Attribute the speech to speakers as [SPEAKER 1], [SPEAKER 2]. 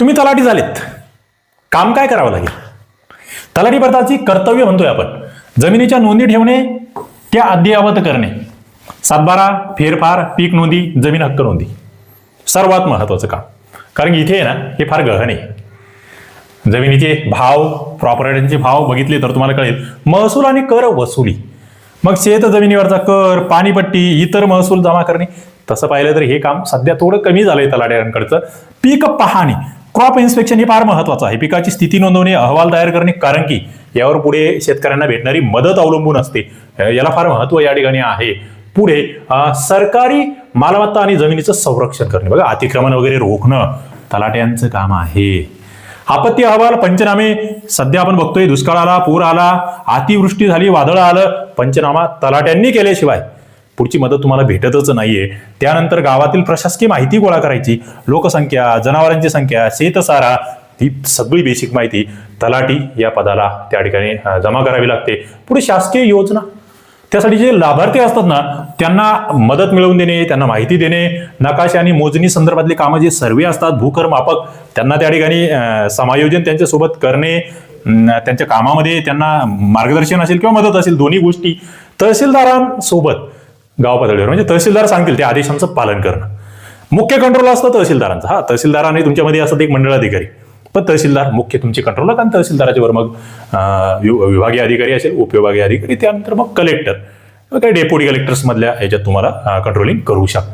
[SPEAKER 1] तुम्ही तलाठी झालेत. काम काय करावं लागेल? तलाठी पदाची कर्तव्य म्हणतोय आपण. जमिनीच्या नोंदी ठेवणे त्या अद्ययावत करणे. सातबारा फेरफार पीक नोंदी जमीन हक्क नोंदी. सर्वात महत्वाचं काम. कारण की इथे आहे ना हे फार गहन आहे. जमिनीचे भाव प्रॉपर्टीचे भाव बघितले तर तुम्हाला कळेल. महसूल आणि कर वसुली. मग शेत जमिनीवरचा कर पाणीपट्टी इतर महसूल जमा करणे. तसं पाहिलं तर हे काम सध्या थोडं कमी झालंय तलाट्यांकडचं पीक पाहणी. क्रॉप इन्स्पेक्शन हे फार महत्वाचं आहे. पिकाची स्थिती नोंदवणे अहवाल तयार करणे कारण की यावर पुढे शेतकऱ्यांना भेटणारी मदत अवलंबून असते. याला फार महत्त्व या ठिकाणी आहे. पुढे सरकारी मालमत्ता आणि जमिनीचं संरक्षण करणे. बघा अतिक्रमण वगैरे रोखणं तलाट्यांचं काम आहे. आपत्ती अहवाल पंचनामे. सध्या आपण बघतोय दुष्काळ आला पूर आला अतिवृष्टी झाली वादळ आलं पंचनामा तलाट्यांनी केल्याशिवाय पुढची मदत तुम्हाला भेटतच नाहीये. त्यानंतर गावातील प्रशासकीय माहिती गोळा करायची. लोकसंख्या जनावरांची संख्या शेतसारा ही सगळी बेसिक माहिती तलाठी या पदाला त्या ठिकाणी जमा करावी लागते. पुढे शासकीय योजना. त्यासाठी जे लाभार्थी असतात ना त्यांना मदत मिळवून देणे त्यांना माहिती देणे नकाशे आणि मोजणी संदर्भातले कामं जे सर्वे असतात भूकर मापक त्यांना त्या ठिकाणी समायोजन त्यांच्यासोबत करणे त्यांच्या कामामध्ये त्यांना मार्गदर्शन असेल किंवा मदत असेल दोन्ही गोष्टी तहसीलदारांसोबत गाव पातळीवर. म्हणजे तहसीलदार सांगतील त्या आदेशांचं पालन करणं. मुख्य कंट्रोल असतं तहसीलदारांचा. हा तहसीलदाराने तुमच्यामध्ये असतात एक मंडळ अधिकारी पण तहसीलदार मुख्य तुमचे कंट्रोलर आणि तहसीलदाराच्यावर मग विभागीय अधिकारी असेल उपविभागीय अधिकारी त्यानंतर मग कलेक्टर काही डेप्युटी कलेक्टर्स मधल्या ह्याच्यात तुम्हाला कंट्रोलिंग करू शकता.